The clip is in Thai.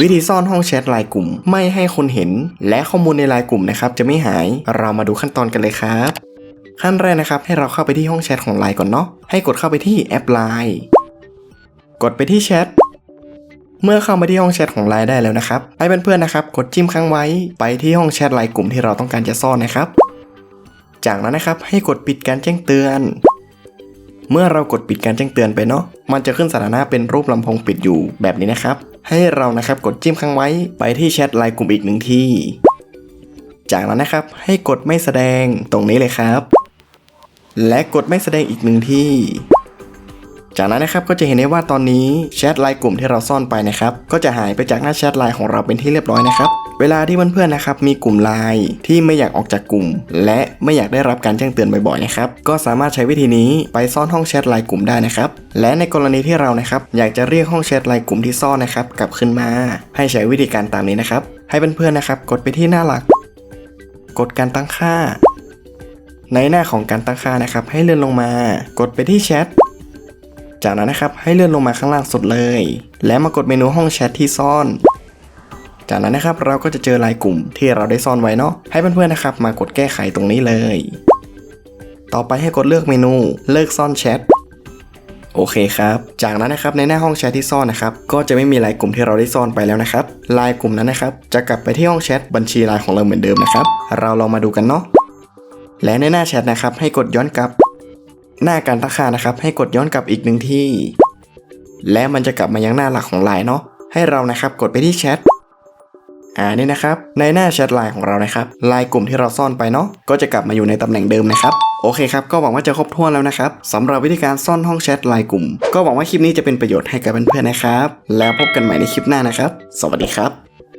วิธีซ่อนห้องแชทไลน์กลุ่ม ไม่ให้คนเห็น และข้อมูลในไลน์กลุ่มนะครับจะไม่หาย เรามาดูขั้นตอนกันเลยครับ ขั้นแรกนะครับ ให้เราเข้าไปที่ห้องแชทของไลน์ก่อนเนาะ ให้กดเข้าไปที่แอปไลน์ กดไปที่แชท เมื่อเข้ามาที่ห้องแชทของไลน์ได้แล้วนะครับ ให้เพื่อนๆนะครับ กดจิ้มค้างไว้ ไปที่ห้องแชทไลน์กลุ่มที่เราต้องการจะซ่อนนะครับ จากนั้นนะครับ ให้กดปิดการแจ้งเตือนเมื่อเรากดปิดการแจ้งเตือนไปเนาะ มันจะขึ้นสถานะเป็นรูปลำโพงปิดอยู่แบบนี้นะครับ ให้เรานะครับกดจิ้มค้างไว้ไปที่แชทไลน์กลุ่มอีกหนึ่งที่จากนั้นนะครับให้กดไม่แสดงตรงนี้เลยครับ และกดไม่แสดงอีกหนึ่งที่ จากนั้นนะครับก็จะเห็นได้ว่าตอนนี้แชทไลน์กลุ่มที่เราซ่อนไปนะครับก็จะหายไปจากหน้าแชทไลน์ของเราเป็นที่เรียบร้อยนะครับเวลาที่เพื่อนๆนะครับมีกลุ่มไลน์ที่ไม่อยากออกจากกลุ่ม และไม่อยากได้รับการแจ้งเตือนบ่อยๆนะครับก็สามารถใช้วิธีนี้ไปซ่อนห้องแชทไลน์กลุ่มได้นะครับและในกรณีที่เรานะครับอยากจะเรียกห้องแชทไลน์กลุ่มที่ซ่อนนะครับกลับขึ้นมา ให้ใช้วิธีการตามนี้นะครับให้เพื่อนๆนะครับกดไปที่หน้าหลัก กดการตั้งค่า ในหน้าของการตั้งค่านะครับให้เลื่อนลงมา กดไปที่แชท จากนั้นนะครับให้เลื่อนลงมาข้างล่างสุดเลย และมากดเมนูห้องแชทที่ซ่อน จากนั้นนะครับเราก็จะเจอไลน์กลุ่มที่เราได้ซ่อนไว้เนาะให้เพื่อนๆนะครับ มากดแก้ไขตรงนี้เลย ต่อไปให้กดเลือกเมนูเลิกซ่อนแชทโอเคครับ จากนั้นนะครับในหน้าห้องแชทที่ซ่อนนะครับ ก็จะไม่มีไลน์กลุ่มที่เราได้ซ่อนไปแล้วนะครับไลน์กลุ่มนั้นนะครับ จะกลับไปที่ห้องแชทบัญชีไลน์ของเราเหมือนเดิมนะครับ เราลองมาดูกันเนาะ และในหน้าแชทนะครับให้กดย้อนกลับ หน้าการตั้งค่านะครับ ให้กดย้อนกลับอีกหนึ่งที่ และมันจะกลับมายังหน้าหลักของไลน์เนาะให้เรานะครับกดไปที่แชทอ่านี่นะครับ ในหน้าแชทไลน์ของเรานะครับไลน์กลุ่มที่เราซ่อนไปเนาะก็จะกลับมาอยู่ในตำแหน่งเดิมนะครับโอเคครับ ก็หวังว่าจะครบถ้วนแล้วนะครับสำหรับวิธีการซ่อนห้องแชทไลน์กลุ่ม ก็หวังว่าคลิปนี้จะเป็นประโยชน์ให้กับเพื่อนๆนะครับ แล้วพบกันใหม่ในคลิปหน้านะครับ สวัสดีครับ